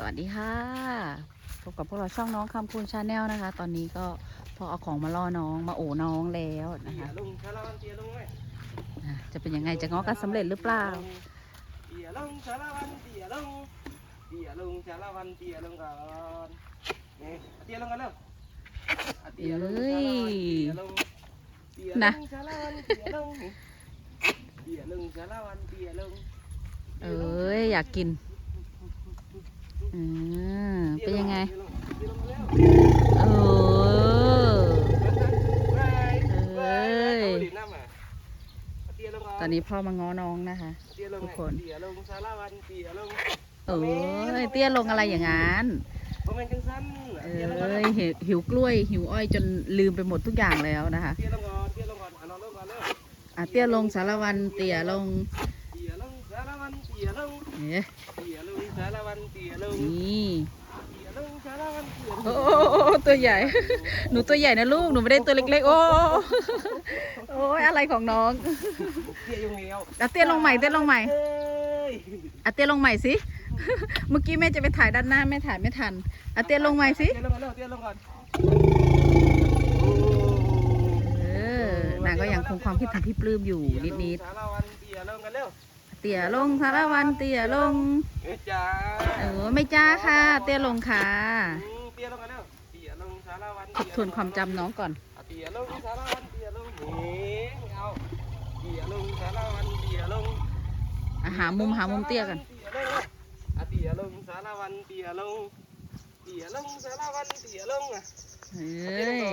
สวัสดีค่ะพบกับพวกเราช่องน้องคำคูณชาแนลนะคะ ตอนนี้ก็พอเอาของมาล่อน้องมาโอน้องแล้วนะเตี๋ยคะลงชาละวันเตียลงไหมอะจะเป็นยังไงจะง้อกันสำเร็จหรือเปล่าเตี๋ยลงชาละวันเตี๋ยลงเตี๋ยลงชาละวันเตี๋ยลงก่อนนี่เตี๋ยลงกันเร็วเตี๋ยลงชาละวันเตี๋ยลงเตี๋ยลนะงชาละวันเตี๋ยลงเตี๋ยลงชาละวันเตี๋ยลงเอ้ยอยากกิน เป็นยังไง โอ้เอ้ยตอนนี้พ่อมาง้อน้องนะคะ ทุกคนเออเตี้ยลงอะไรอย่างนั้นเอ้ยหิวกล้วย หิวอ้อยจนลืมไปหมดทุกอย่างแล้วนะคะเอะเตี้ยลงสารวันเตี้ยลงเอ๊ะ สารวันเตี้ยลงนี่เตี้ยลงสารวันเตี้ยลงโอ้โอ้โอ้โอ้ตัวใหญ่ หนูตัวใหญ่นะลูก หนูไม่ได้ตัวเล็กๆ โอ้โอ้โอ้ยอะไรของน้องเตี้ยยุงเดียวอะเตี้ยลงใหม่เตี้ยลงใหม่เอ้ยอะเตี้ยลงใหม่สิ เมื่อกี้แม่จะไปถ่ายด้านหน้าแม่ถ่ายไม่ทันอะเตี้ยลงใหม่สิ เตี้ยลงก่อนเร็วเตี้ยลงก่อนโอ้เออนางก็ยังคงความคิดถึงพี่ปลื้มอยู่นิดเตี้ยลงสารวันเตี้ยลงกันเร็วๆ เตี้ยลงสารวันเตี้ยลงเอ้ยจ้าเออไม่จ้าค่ะ เตี้ยลงค่ะอืมเตี้ยลงกันเร็วเตี้ยลงสารวันทบทวนความจำน้องก่อนเอาเตี้ยลงสารวันเตี้ยลงนี่เอาเตี้ยลงสารวันเตี้ยลงอะหามุมหามุมเตี้ยกัน อะเตี้ยลงสารวันเตี้ยลงเตี้ยลงสารวันเตี้ยลงอะเอ้ย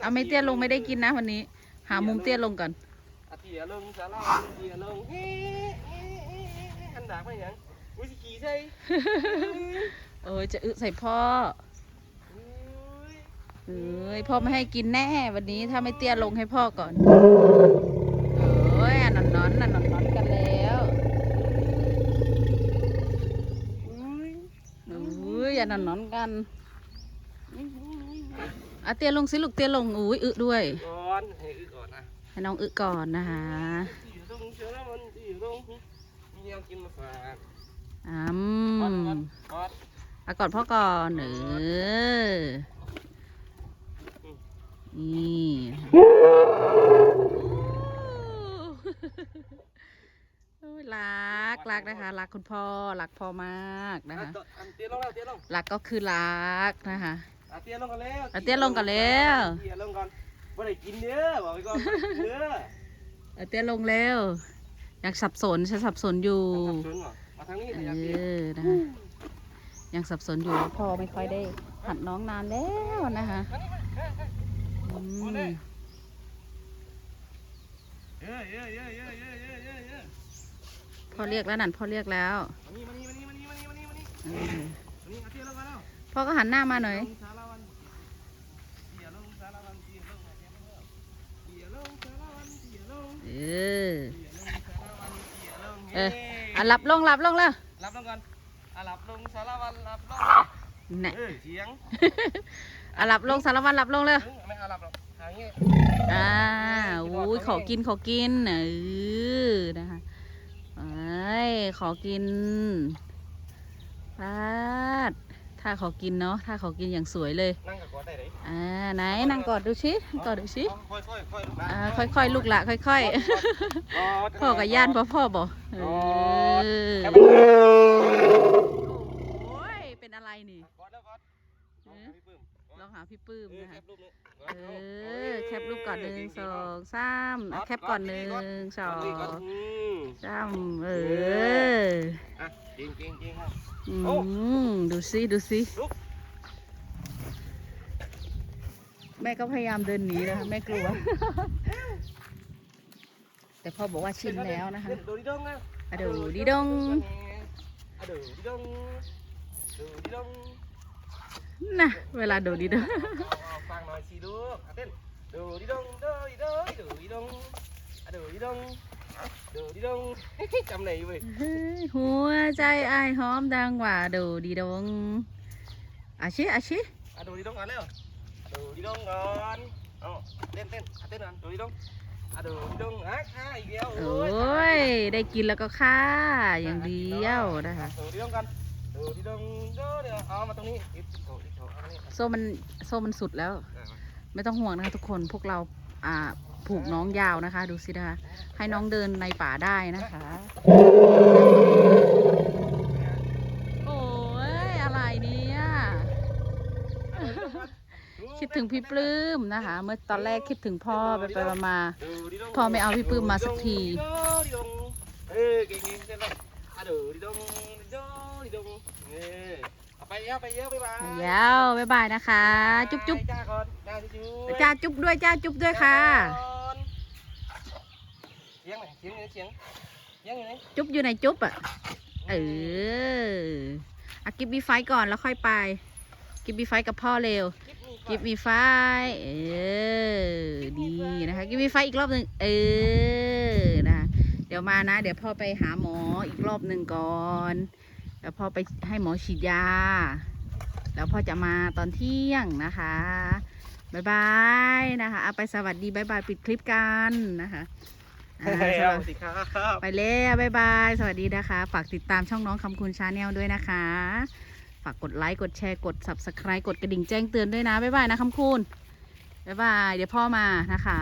เอาไม่เตี้ยลงไม่ได้กินนะวันนี้ หามุมเตี้ยลงก่อน อะเตี้ยลงสารวันเตี้ยลงเฮ้เฮ้เฮ้เฮ้ หนดากไปยังอุ้ยสิขี่ใส่เอ้ยจะอึใส่พ่อเอ้ยพ่อไม่ให้กินแน่ วันนี้ถ้าไม่เตี้ยลงให้พ่อก่อนเอ้ยอันอนนอนนอนนอนกันแล้วอุ้ยอยอันนอนนอนกันอะเตี้ยลงสิลูกเตี้ยลงอุ้ยอึด้วยก่อนให้อึก่อนนะให้น้องอึก่อนนะคะ เตี้ยลงสารวันเตี้ยลงมีแนวกินมาฝากอืก่อนมก่อนก่อนเอาก่อนพ่อก่อนเออนี่โอ้ยรักรักนะคะ รักคุณพ่อ รักพ่อมากนะคะอ่อันเตี้ยลงแล้วเตี้ยลงรักก็คือรักนะคะอะเตี้ยลงกันแล้วอะเตี้ยลงก่อนแล้วเตี้ยลงก่อนบ่ได้กินเด้อบอกไว้ก่อนบ่ได้กินเด้อเอาเตี้ยลงเร็ว อยากสับสนฉันสับสนอยู่ สับสนเหรอมาทางนี้เออยากกินอนะคะยังสับสนอยู่พอไม่ค่อยได้หัดน้องนานแล้วนะคะมานี่มาอืมามเลยเอ้ยเอ้ยเอ้ยเอ้ยเอ้ยเอ้ยเอ้ยเอ้ยพ่อเรียกแล้วนั่นพ่อเรียกแล้วมานี่มานี่มานี่มานี่มานี่มานี่มานี่เออมานี่เอาเตี้ยลงก่อนแล้วพ่อก็หันหน้ามาหน่อย ลงสารวันเตี้ยลงสารวันเตี้ยลงเตี้ยลงเตี้ยลงสารวันเตี้ยลง เออ เตี้ยลงสารวันเตี้ยลง เออฮ้อะหลับลงหลับลงแล้วรับลงก่อนอะรับลงสารวันรับลงน่ะเออเสียงอะหลับลงสารวัตรหลับลงเลยถึงไม่เอารับหรอกหางเงี้ย อ่าอุ้ยขอกินขอกินเออนะคะไอ้ยขอกินปาด ถ้าขอกินเนาะถ้าขอกินอย่างสวยเลยนั่งกับกอดได้ไหนอ่าไหนนั่งกอดดูชิกอดดูชิค่อยค่อยค่อยลูกนะอ่าค่อยๆลูกละค่อยกอดๆพ่อกับย่านพ่อพ่อบอกเออแค่โอ้ยเป็นอะไรนี่กอดแล้วกอดเออลองหาพี่ปื้มเออนะแคคะปรูปนี้เออแคปรูปก่อนหนึ่งสองสามอะแคปก่อนหนึ่งสองอืมสามเออ อะจริงจริงจริงครับอืโอ้มดูสิดูสิลุกแม่ก็พยายามเดินหนีนะคะแม่กลัว แต่พ่อบอกว่าชินแล้วนะคะดูดิดงนะอะดูดิดงอะดูดิดงดูดิดงน่ะเวลาดูดิดงเอาเอาฟังหน่อยสิลูกอะเต้นดูดิดงดูดิดงดูดิดงอะดูดิดง đồ đi đâu chăm này vậy หัวใจไอ้ายหอมดังหว่าดูดีดงอาชิอาชิ à đồ đi đâu ngắn đấy à đồ đi đâu ngắn ờ tên tên à tên là đồ đi đâu à đồ đi đâu á hai kéo โอ้ย ได้กินแล้วก็ค่าอย่างเดียวนะคะ đồ đi đâu ngắn đồ đi đâu đó được à mà tông đi ít thổ ít thổ โซมันโซมันสุดแล้ว ไม่ต้องห่วงนะคะทุกคนพวกเรา ผูกน้องยาวนะคะ ดูสินะคะ ให้น้องเดินในป่าได้นะคะ โอ้ยอะไรเนี่ยคิดถึงพี่ปลื้มนะคะ เมื่อตอนแรกคิดถึงพ่อไปไปมาพ่อไม่เอาพี่ปลื้มมาสักทีเออเก่งๆเสร็จแล้วอะดูดิดงดิดงดิดงเออ ไปเยอะไปเยอะไปบ้าๆยาวบ๊ายบายนะคะ จุ๊บจุ๊บจ้าก่อนจ้าจุ๊บจ้าจุ๊บด้วยจ้าจุ๊บด้วยค่ะเสียงไหนเสียงไหนเสียงเสียงอยู่ไหนจุ๊บอยู่ในจุ๊บอะเอออะกิบบีไฟก่อนแล้วค่อยไป กิบบีไฟกับพ่อเร็ว กิบมีไฟ เออ ดีนะคะ กิบมีไฟอีกรอบหนึ่งเออ นะคะ เดี๋ยวมานะ เดี๋ยวพ่อไปหาหมออีกรอบหนึ่งก่อน แล้วพ่อไปให้หมอฉีดยา แล้วพ่อจะมาตอนเที่ยงนะคะบายบายนะคะเอาไปสวัสดีบายบายปิดคลิปกันนะคะอ่าสเอาวัสสิครับไปแล้วบายบายสวัสดีนะคะ ฝากติดตามช่องน้องคำคุณชาแนลด้วยนะคะ ฝากกดไลค์กดแชร์กด subscribe กดกระดิ่งแจ้งเตือนด้วยนะบ๊ายบายนะคำคุณบ๊ายบายเดี๋ยวพ่อมานะคะ